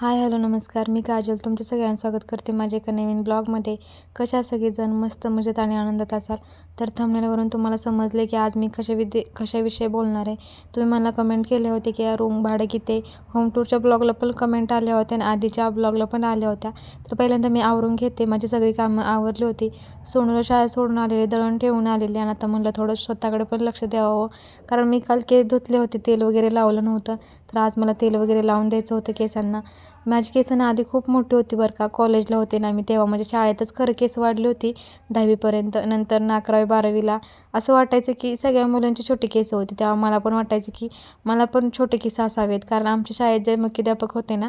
Hi hello नमस्कार. मी काजल. तुमच्या सगळ्यांना स्वागत करते माझ्या एका नवीन ब्लॉगमध्ये. कशा सगळेजण मस्त मजेत आणि आनंदात असाल? तर थंबनेलवरून तुम्हाला समजले की आज मी कशा विद्ये कशाविषयी बोलणार आहे. तुम्ही मला कमेंट केले होते की या रूम भाडं किती होम टूरच्या ब्लॉगला पण कमेंट आल्या होत्या आणि आधीच्या ब्लॉगला पण आल्या होत्या. तर पहिल्यांदा मी आवरून घेते. माझी सगळी कामं आवरली होती. सोनूला शाळा सोडून आलेले दळण ठेवून आलेले आणि आता म्हणलं थोडं स्वतःकडे पण लक्ष द्यावं. कारण मी काल केस धुतले होते तेल वगैरे लावलं नव्हतं. तर आज मला तेल वगैरे लावून द्यायचं होतं केसांना. माझी केस ना आधी खूप मोठी होती बरं का. कॉलेजला होते ना मी तेव्हा. माझ्या शाळेतच खरं केस वाढली होती दहावीपर्यंत. नंतर ना अकरावी बारावीला असं वाटायचं की सगळ्या मुलांची छोटी केस होती. तेव्हा मला पण वाटायचं की मला पण छोटे केस असावेत. कारण आमच्या शाळेत जे मुख्याध्यापक होते ना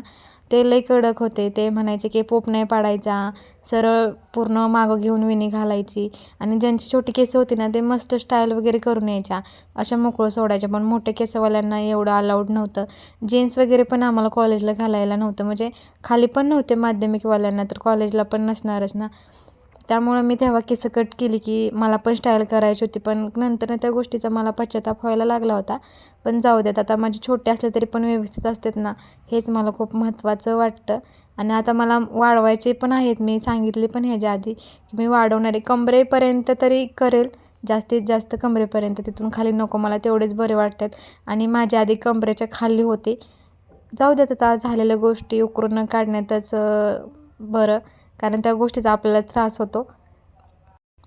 ते लई कडक होते. ते म्हणायचे की पोप नाही पाडायचा. सरळ पूर्ण मागं घेऊन विणी घालायची. आणि ज्यांची छोटी केस होती ना ते मस्त स्टाईल वगैरे करून यायच्या. अशा मोकळं सोडायच्या. पण मोठ्या केसवाल्यांना एवढं अलाउड नव्हतं. जीन्स वगैरे पण आम्हाला कॉलेजला घालायला नव्हतं. म्हणजे खाली पण नव्हते माध्यमिकवाल्यांना तर कॉलेजला पण नसणारच ना. त्यामुळं मी तेव्हा केस कट केली की मला पण स्टाईल करायची होती पण नंतर त्या गोष्टीचा मला पश्चाताप व्हायला लागला होता. पण जाऊ देत आता माझे छोटे असले तरी पण व्यवस्थित असतात ना हेच मला खूप महत्त्वाचं वाटतं. आणि आता मला वाढवायचे पण आहेत मी सांगितले पण ह्याच्या आधी की मी वाढवणारे कमरेपर्यंत तरी करेल जास्तीत जास्त कमरेपर्यंत तिथून खाली नको मला तेवढेच बरे वाटतात. आणि माझ्या आधी कमरेच्या खाली होते. जाऊ देत आता झालेल्या गोष्टी उकरून काढण्यातच बरं. कारण त्या गोष्टीचा आपल्याला त्रास होतो.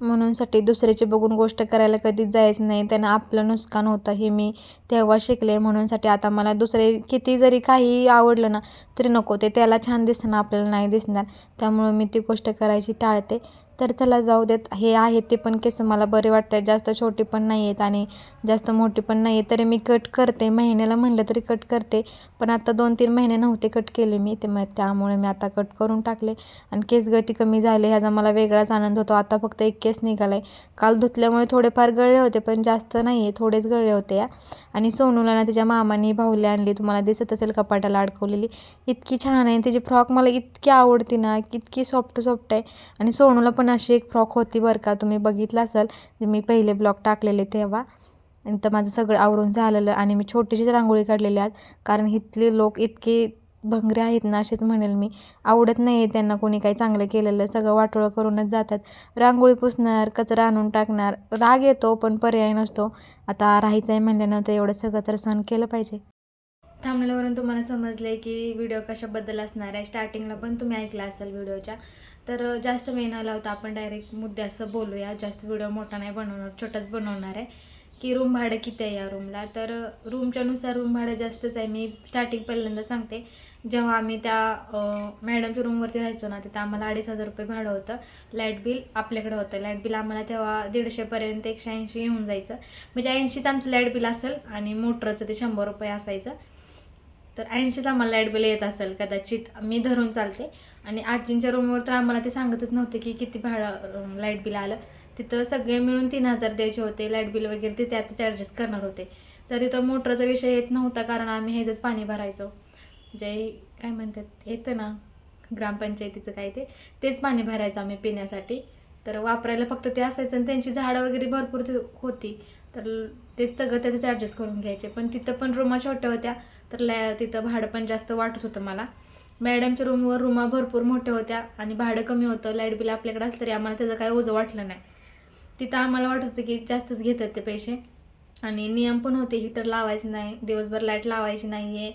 म्हणूनसाठी दुसऱ्याची बघून गोष्ट करायला कधीच जायचं नाही. त्यानं आपलं नुकसान होतं हे मी तेव्हा शिकले. म्हणूनसाठी आता मला दुसरे किती जरी काही आवडलं ना तरी नको. ते त्याला छान दिसतं आपल्याला नाही दिसणार. त्यामुळं मी ती गोष्ट करायची टाळते. तर चला जाऊ देत हे आहेत ते पण केस मला बरे वाटतात जास्त छोटी पण नाही आहेत आणि जास्त मोठी पण नाही आहेत तरी मी कट करते. महिन्याला म्हणलं तरी कट करते. पण आता दोन तीन महिने नव्हते कट केले मी. ते मग त्यामुळे मी आता कट करून टाकले. आणि केस गळती कमी झाले. ह्याचा मला वेगळाच आनंद होतो. आता फक्त एक केस निघाला आहे काल धुतल्यामुळे थोडेफार गळले होते पण जास्त नाही आहे थोडेच गळले होते या आणि सोनूला ना तिच्या मामाने भाऊले आणली. तुम्हाला दिसत असेल कपाटाला अडकवलेली. इतकी छान आहे. तिची फ्रॉक मला इतकी आवडते ना. इतकी सॉफ्ट सॉफ्ट आहे. आणि सोनूला पण अशी एक फ्रॉक होती बरं का तुम्ही बघितलं असाल मी पहिले ब्लॉग टाकलेले तेव्हा. तर माझं सगळं आवरून झालेलं आणि मी छोटीशीच रांगोळी काढलेली आहेत कारण इथले लोक इतके भंगरे आहेत ना असेच म्हणेल मी. आवडत नाही आहे त्यांना कोणी काही चांगलं केलेलं सगळं वाटोळं करूनच जातात. रांगोळी पुसणार कचरा आणून टाकणार राग येतो पण पर्याय नसतो. आता राहायचं आहे म्हणल्यानंतर एवढं सगळं तर सहन केलं पाहिजे. थांबण्यावरून तुम्हाला समजलं आहे की व्हिडिओ कशाबद्दल असणार आहे. स्टार्टिंगला पण तुम्ही ऐकला असाल व्हिडिओच्या. तर जास्त वेळ न लावता आपण डायरेक्ट मुद्दे असं बोलूया. जास्त व्हिडिओ मोठा नाही बनवणार छोटाच बनवणार आहे. की रूम भाडं किती आहे या रूमला तर रूमच्यानुसार रूम भाडं जास्तच आहे. मी स्टार्टिंग पहिल्यांदा सांगते. जेव्हा आम्ही त्या मॅडमच्या रूमवरती राहायचो ना तिथं आम्हाला अडीच हजार रुपये भाडं होतं. लाइट बिल आपल्याकडे होतं. लाइट बिल आम्हाला तेव्हा दीडशेपर्यंत एकशे ऐंशी येऊन जायचं. म्हणजे ऐंशीचं आमचं लाइट बिल असेल आणि मोटरचं ते शंभर रुपये असायचं. तर ऐंशीच आम्हाला लाइट बिल येत असेल कदाचित मी धरून चालते. आणि आजींच्या रूमवर तर आम्हाला ते सांगतच नव्हते की किती भाडं लाइट बिल आलं. तिथं सगळे मिळून तीन हजार द्यायचे होते लाइट बिल वगैरे ते त्यात ॲडजस्ट करणार होते. तर तिथं मोटरचा विषय येत नव्हता कारण आम्ही ह्याचंच पाणी भरायचो. जे काय म्हणतात येतं ना ग्रामपंचायतीचं काय ते तेच पाणी भरायचं आम्ही पिण्यासाठी. तर वापरायला फक्त ते असायचं आणि त्यांची झाडं वगैरे भरपूर होती. तर तेच सगळं त्याचं ॲडजस्ट करून घ्यायचे. पण तिथं पण रूमा छोट्या होत्या. तर लॅ तिथं भाडं पण जास्त वाटत होतं मला. मॅडमच्या रूमवर रूमा भरपूर मोठ्या होत्या आणि भाडं कमी होतं. लाइट बिल आपल्याकडे असलं तरी आम्हाला त्याचं काही ओझं वाटलं नाही. तिथं आम्हाला वाटत होतं की जास्तच घेतात ते पैसे. आणि नियम पण होते हीटर लावायचं नाही दिवसभर लाइट लावायची नाही आहे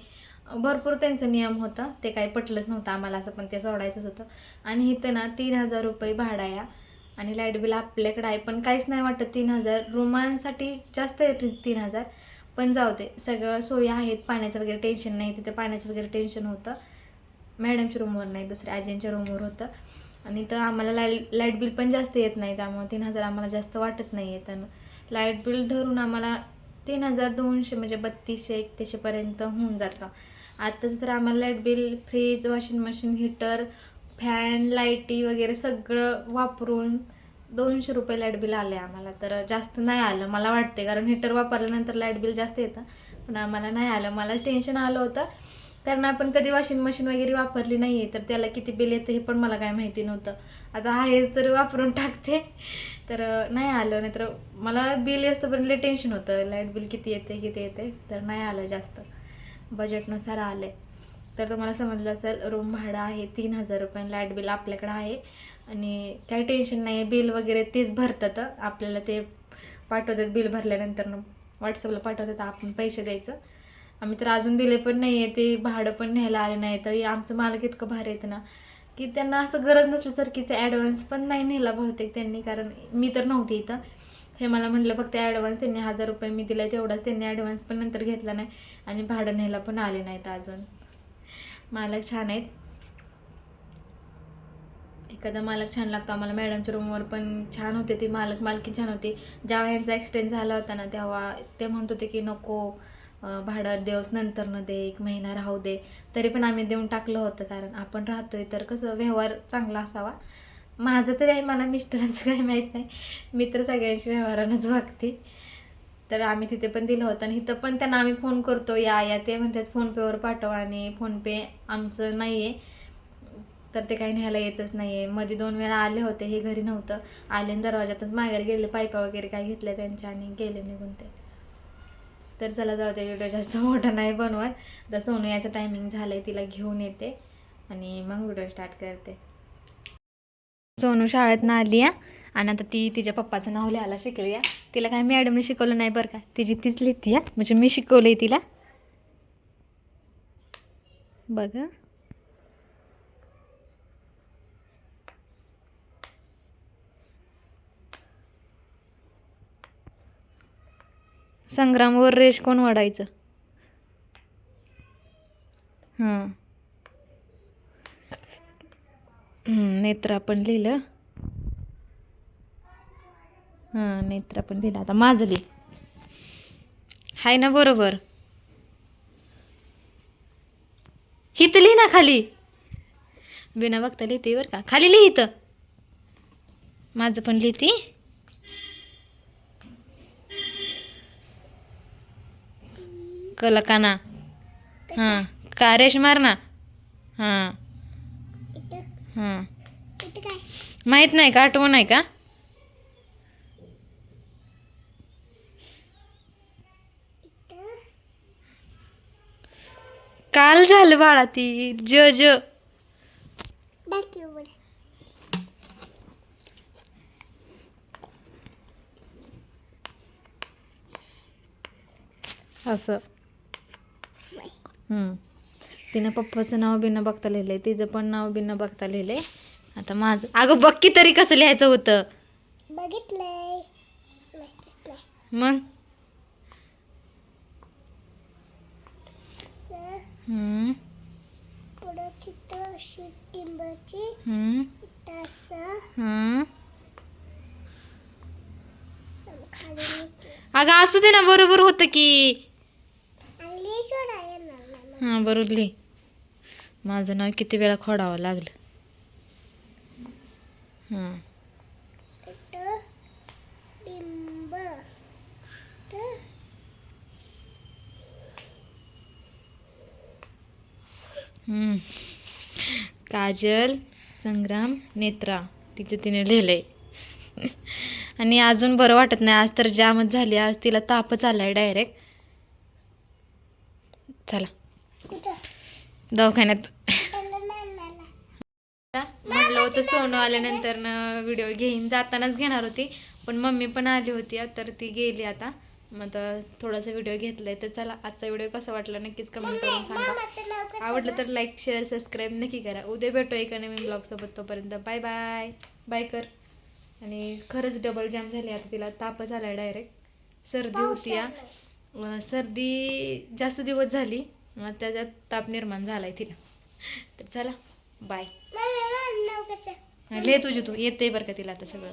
भरपूर त्यांचा नियम होता. ते काही पटलंच नव्हतं आम्हाला असं पण ते सोडायचंच होतं. आणि इथं ना तीन हजार रुपये भाडा या आणि लाइट बिल आपल्याकडे आहे पण काहीच नाही वाटत. तीन हजार रूमांसाठी जास्त आहे तीन हजार. पण जाऊ दे सगळं सोयी आहेत पाण्याचं वगैरे टेन्शन नाही तिथे पाण्याचं वगैरे टेन्शन होतं. मॅडमच्या रूमवर नाही दुसऱ्या आजींच्या रूमवर होतं. आणि तर आम्हाला लाइट लाइट बिल पण जास्त येत नाही त्यामुळे तीन हजार आम्हाला जास्त वाटत नाही आहे त्यानं लाइट बिल धरून आम्हाला तीन हजार दोनशे म्हणजे बत्तीसशे एकतीसशेपर्यंत होऊन जातं. आत्ताच तर आम्हाला light bill fridge washing machine heater fan लाईटी वगैरे सगळं वापरून दोनशे रुपये लाइट बिल आलं आहे आम्हाला. तर जास्त नाही आलं. मला वाटते कारण हीटर वापरल्यानंतर लाइट बिल जास्त येतं. पण आम्हाला नाही आलं. मला टेन्शन आलं होतं. कारण आपण कधी वॉशिंग मशीन वगैरे वापरली नाही आहे तर त्याला किती बिल येतं हे पण मला काय माहिती नव्हतं. आता आहे तर वापरून टाकते. तर नाही आलं. नाही तर मला बिल पण लय टेन्शन होतं. लाइट बिल किती येते किती येते तर नाही आलं जास्त. बजेटनुसार आलं आहे तर तुम्हाला समजलं असेल रूम भाडं आहे तीन हजार रुपये लाइट बिल आपल्याकडं आहे. आणि काही टेन्शन नाही बिल वगैरे तेच भरतात. आपल्याला ते पाठवतात बिल भरल्यानंतर. व्हॉट्सअपला पाठवतात आपण पैसे द्यायचं. आम्ही तर अजून दिले पण नाही आहे ते भाडं पण न्यायला आले नाही तर आमचं मालक इतकं भारी येतं ना की त्यांना असं गरज नसल्यासारखीचं ॲडव्हान्स पण नाही नेला बहुतेक त्यांनी कारण मी तर नव्हती इथं. हे मला म्हटलं फक्त ॲडव्हान्स त्यांनी हजार रुपये मी दिला तेवढाच त्यांनी ॲडव्हान्स पण नंतर घेतला नाही आणि भाडं न्यायला पण आले नाहीत अजून. मालक छान आहेत. एखादा मालक छान लागतो. आम्हाला मॅडमच्या रूमवर पण छान होते ते मालक. मालकी छान होती. जेव्हा यांचा ॲक्सिडेंट झाला होता ना तेव्हा ते म्हणत होते की नको भाडं देऊस नंतर न दे एक महिना राहू दे. तरी पण आम्ही देऊन टाकलं होतं कारण आपण राहतोय तर कसं व्यवहार चांगला असावा. माझं तरी आहे मला मिस्टरांचं काही माहीत नाही. मी तर सगळ्यांशी व्यवहारानंच वागते. तर आम्ही तिथे पण दिलं होतं आणि इथं पण त्यांना आम्ही फोन करतो या या ते म्हणतात फोनपेवर पाठवा आणि फोनपे आमचं नाही आहे तर ते काही न्यायला येतच नाही आहे मध्ये दोन वेळा आले होते हे घरी नव्हतं. आले आणि दरवाजातच माघारी गेले पायपा वगैरे काय घेतल्या त्यांच्या आणि गेले निघून ते. तर चला जाऊ दे व्हिडिओ जास्त मोठा नाही बनवत. तर सोनू याचं टायमिंग झालं आहे तिला घेऊन येते आणि मग व्हिडिओ स्टार्ट करते. सोनू शाळेतनं आली आहे आणि आता ती तिच्या पप्पाचं नाव लिहायला शिकली आहे तिला काय मॅडमने शिकवलं नाही बरं का? तिची तीच लिहिती आहे म्हणजे मी शिकवलं आहे तिला. बघा. संग्रामवर रेश कोण वाढायचं? हां. नेत्रा पण लिहिलं. हां नेत्रा पण लिहिलं आता माझं लिह हाय ना बरोबर. हित लिही ना खाली. बिना बघता लिहिते बरं का? खाली लिही इथं. माझं पण लिहिते. कलकाना. हां का रेश मार ना? हां. हां. माहीत नाही का? आठवण आहे का? झालं बाळा ती. ज ज. असं. हम्म. तिनं पप्पाचं नाव बिनं बघता लिहिलंय तिचं पण नाव बिनं बघता लिहिलंय. आता माझं अगं बघ की तरी कसं लिहायचं होतं. बघितलंय. मग? अगं असू दे ना बरोबर होतं की. हां बरोबर लिही. माझं नाव किती वेळा खोडावं लागलं. हां इथं टिंब तर हम्म. काजल संग्राम नेत्रा तिचं तिने लिहिलंय. आणि अजून बरं वाटत नाही आज तर जामच झाली आज तिला तापच आलाय डायरेक्ट चला. दवाखान्यात. म्हणलं होतं सोनू आल्यानंतर व्हिडिओ घेईन. जातानाच घेणार होती पण मम्मी पण आली होती तर ती गेली आता. मग आता थोडासा व्हिडिओ घेतलाय तर चला आजचा व्हिडिओ कसा वाटला नक्कीच कमेंट करून सांगा. आवडलं तर लाईक शेअर सबस्क्राईब नक्की करा. उद्या भेटू एका नवीन ब्लॉगसोबत तोपर्यंत बाय बाय बाय कर. आणि खरंच डबल जाम झाली आता. तिला तापच आला डायरेक्ट सर्दी होती या सर्दी जास्त दिवस झाली. मग त्याच्यात ताप निर्माण झालाय तिला. तर चला बाय लिहे तुझी तू. येते बरं का तिला आता सगळं.